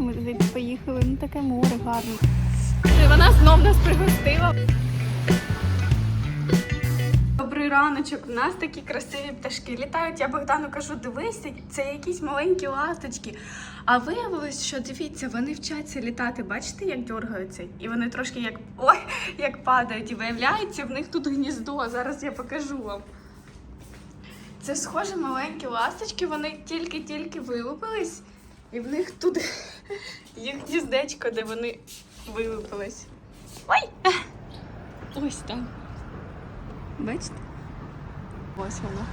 що ми туди поїхали. Ну таке море гарне. Вона знов нас пригостила. Добрий раночок. У нас такі красиві пташки літають. Я Богдану кажу, дивися, це якісь маленькі ласточки. А виявилось, що дивіться, вони вчаться літати. Бачите, як дергаються? І вони трошки як ой, як падають. І виявляється, в них тут гніздо. Зараз я покажу вам. Це схоже маленькі ласточки, вони тільки-тільки вилупились, і в них тут їх гніздечко, де вони вилупились. Ой! Ось там. Бачите? Ось воно.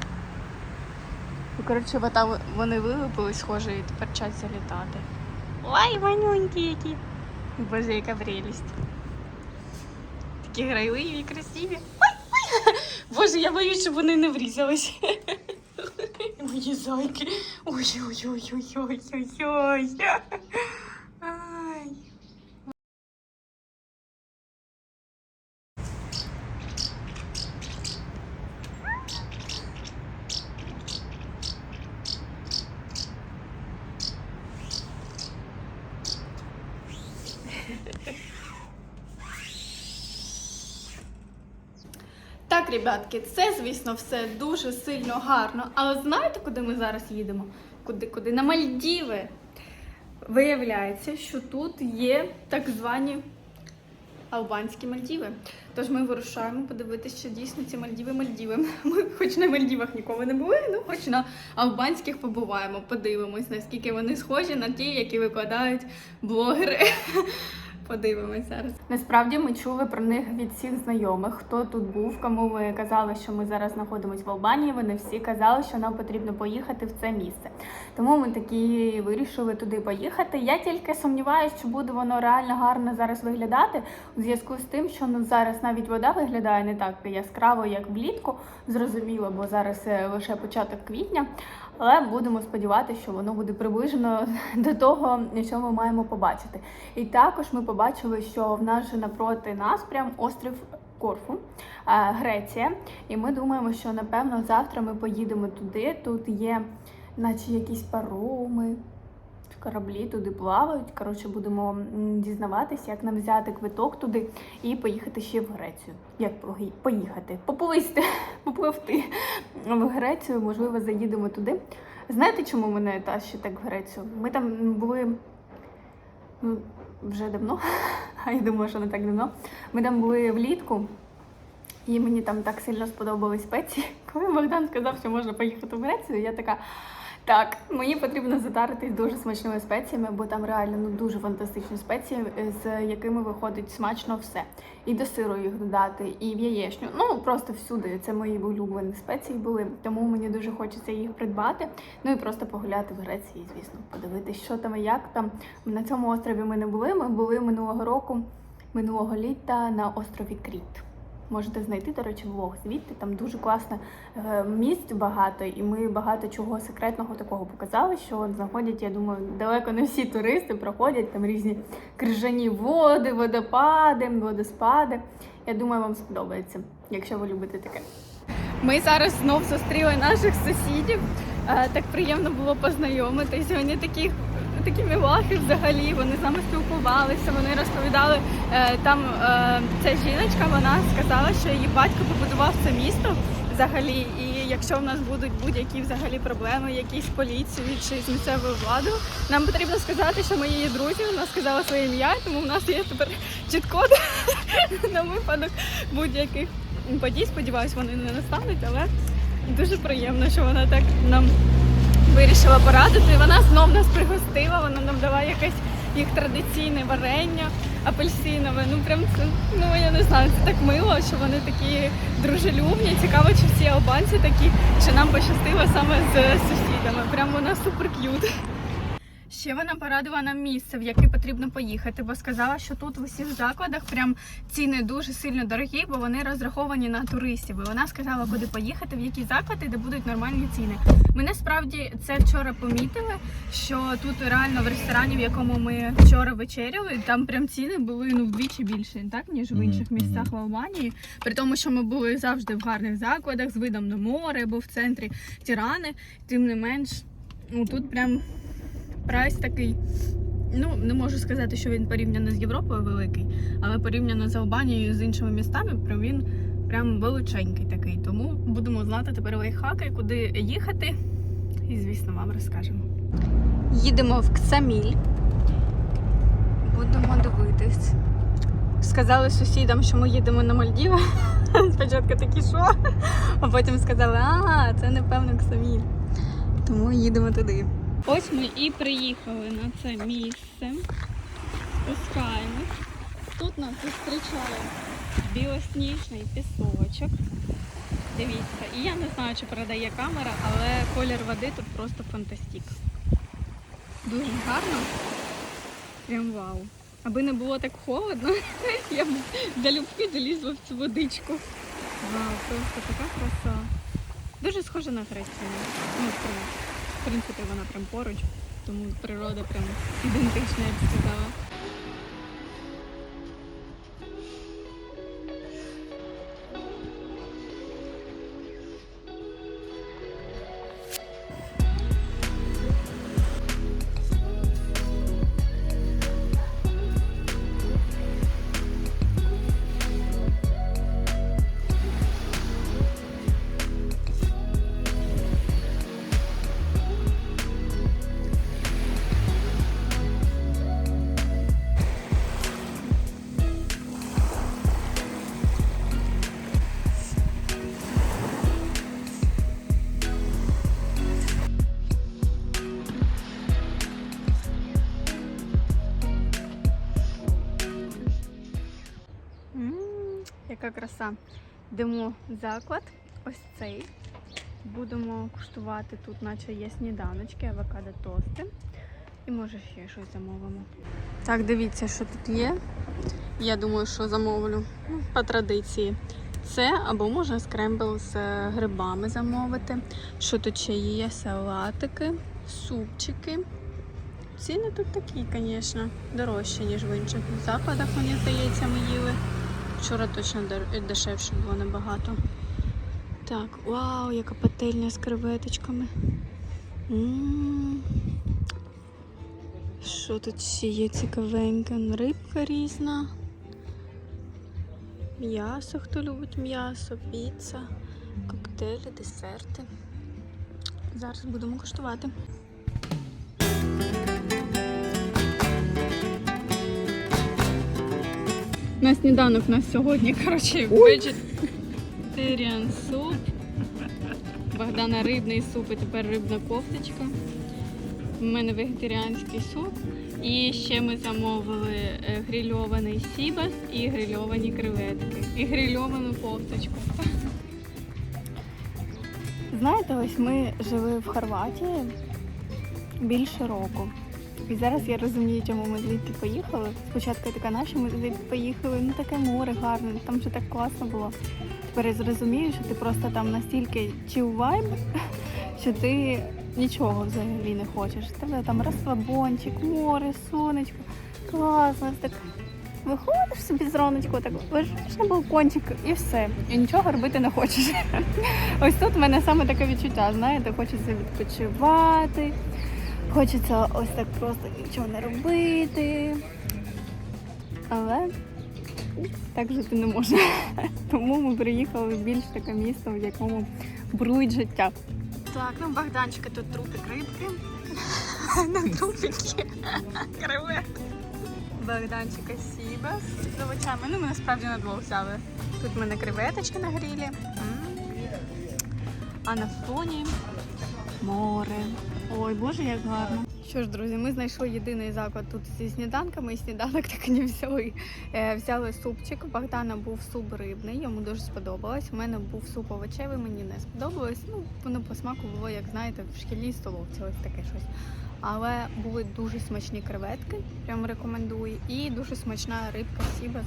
Ну, коротше, от там вони вилупились, схоже, і тепер вчаться літати. Ой, манюнькі які. Боже, яка прелість. Такі грайливі і красиві. Ой, ой. Боже, я боюсь, щоб вони не врізались. Мої зайки. Ой-ой-ой-ой-ой-ой. Так, ребятки, це, звісно, все дуже сильно гарно. Але знаєте, куди ми зараз їдемо? Куди, куди? На Мальдіви. Виявляється, що тут є так звані албанські Мальдіви. Тож ми вирушаємо подивитися, що дійсно ці Мальдіви Мальдіви. Ми хоч на Мальдівах ніколи не були, ну хоч на албанських побуваємо, подивимось, наскільки вони схожі на ті, які викладають блогери. Подивимось зараз. Насправді ми чули про них від всіх знайомих, хто тут був, кому ми казали, що ми зараз знаходимося в Албанії. Вони всі казали, що нам потрібно поїхати в це місце. Тому ми такі вирішили туди поїхати. Я тільки сумніваюся, чи буде воно реально гарно зараз виглядати у зв'язку з тим, що ну зараз навіть вода виглядає не так яскраво, як влітку. Зрозуміло, бо зараз е, лише початок квітня. Але будемо сподіватися, що воно буде приближено до того, що ми маємо побачити. І також ми побачили, що в нас же напроти нас прям острів Корфу, е, Греція. І ми думаємо, що напевно завтра ми поїдемо туди. Тут є, наче якісь пароми. Кораблі туди плавають. Коротше, будемо дізнаватися, як нам взяти квиток туди і поїхати ще в Грецію. Як поїхати? Поплисти, попливти в Грецію, можливо, заїдемо туди. Знаєте, чому мене тащить так в Грецію? Ми там були ну, вже давно, а я думаю, що не так давно. Ми там були влітку, і мені там так сильно сподобались спеції. Коли Богдан сказав, що можна поїхати в Грецію, я така. Так, мені потрібно затаритись дуже смачними спеціями, бо там реально ну дуже фантастичні спеції, е, з якими виходить смачно все. І до сиру їх додати, і в яєчню. Ну просто всюди. Це мої улюблені спеції були. Тому мені дуже хочеться їх придбати. Ну і просто погуляти в Греції, звісно, подивитись, що там і як там. На цьому острові ми не були. Ми були минулого року, минулого літа на острові Кріт. Можете знайти, до речі, влог звідти. Там дуже класно е, місць багато, і ми багато чого секретного такого показали, що знаходять, я думаю, далеко не всі туристи проходять там різні крижані води, водопади, водоспади. Я думаю, вам сподобається, якщо ви любите таке. Ми зараз знов зустріли наших сусідів. Е, Так приємно було познайомитися. Вони такі, такі милахи взагалі. Вони з нами спілкувалися. Вони розповідали е, там е, ця жіночка. Вона сказала, що її батько побудував це місто взагалі. І якщо в нас будуть будь-які взагалі проблеми, якісь з поліцією чи з місцевою владою, нам потрібно сказати, що ми її друзі. Вона сказала своє ім'я, тому в нас є тепер чіт-код на випадок будь-яких подій. Сподіваюсь, вони не настануть, але дуже приємно, що вона так нам вирішила порадити. Вона знов нас пригостила, вона нам дала якесь їх традиційне варення апельсинове. Ну прям це ну я не знаю, це так мило, що вони такі дружелюбні. Цікаво, чи всі албанці такі, чи нам пощастило саме з сусідами. Прям вона супер к'ют. Ще вона порадила нам місце, в яке потрібно поїхати, бо сказала, що тут в усіх закладах прям ціни дуже сильно дорогі, бо вони розраховані на туристів. І вона сказала, куди поїхати, в які заклади, де будуть нормальні ціни. Ми насправді це вчора помітили, що тут реально в ресторані, в якому ми вчора вечеряли, там прям ціни були ну вдвічі більше, так ніж в інших місцях в Албанії. При тому, що ми були завжди в гарних закладах з видом на море, або в центрі Тірани, тим не менш, ну тут прям прайс такий Ну, не можу сказати, що він порівняно з Європою великий, але порівняно з Албанією з іншими містами, він прям величенький такий. Тому будемо знати тепер лайфхаки, куди їхати. І, звісно, вам розкажемо. Їдемо в Ксаміль. Будемо дивитись. Сказали сусідам, що ми їдемо на Мальдіви. Спочатку такі що? А потім сказали, а, це напевно Ксаміль. Тому їдемо туди. Ось ми і приїхали на це місце. Спускаємось. Тут нас зустрічає білосніжний пісочок. Дивіться, і я не знаю, чи передає камера, але колір води тут просто фантастик. Дуже гарно. Прям вау. Аби не було так холодно, я б залюбки залізла в цю водичку. Вау, просто така краса. Дуже схожа на Грецію. Ну, принципі. Вона прям поруч, тому природа прям ідентична, я б сказала. Яка краса. Йдемо в заклад, ось цей. Будемо куштувати тут, наче є сніданочки, авокадо тости. І може ще щось замовимо. Так, дивіться, що тут є. Я думаю, що замовлю ну, по традиції. Це або можна скрембл з е, грибами замовити. Що тут ще є? Салатики, супчики. Ціни тут такі, звісно, дорожчі, ніж в інших закладах, мені здається, ми їли. Вчора точно дешевше було набагато. Так, вау, яка пательня з креветочками. Що тут ще є цікавеньке? Рибка різна. М'ясо, хто любить м'ясо, піца, коктейлі, десерти. Зараз будемо куштувати. На сніданок у нас сьогодні, коротше, vegetarian суп. Богдана рибний суп і тепер рибна кофточка. У мене вегетаріанський суп. І ще ми замовили е, грильований сібас і грильовані креветки. І грильовану кофточку. Знаєте, ось ми жили в Хорватії більше року. І зараз я розумію, чому ми звідти поїхали. Спочатку я така наша, ми звідти поїхали, ну таке море гарне, там же так класно було. Тепер я зрозумію, що ти просто там настільки chill vibe, що ти нічого взагалі не хочеш. Тебе там розслабончик, море, сонечко, класно, так виходиш собі зраночку, так лежиш на балкончик і все. І нічого робити не хочеш. Ось тут в мене саме таке відчуття, знаєте, хочеться відпочивати. Хочеться ось так просто нічого не робити. Але так жити не можна. Тому ми приїхали в більш таке місто, в якому бурлить життя. Так, ну Богданчика тут трупик рибки. Не трупики. Креветки. Богданчика сіба з овочами. Ну, ми насправді на двох взяли. Тут в мене креветочки на грілі. А на фоні море. Ой, боже, як гарно. Що ж, друзі, ми знайшли єдиний заклад тут зі сніданками, і сніданок так і не взяли. Е, взяли супчик. У Богдана був суп рибний, йому дуже сподобалось. У мене був суп овочевий, мені не сподобалось. Ну, воно по смаку було, як знаєте, в шкільній столовці, ось таке щось. Але були дуже смачні креветки, прям рекомендую. І дуже смачна рибка сіба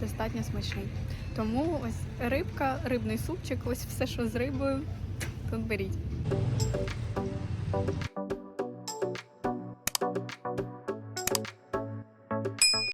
достатньо смачний. Тому ось рибка, рибний супчик, ось все, що з рибою, тут беріть.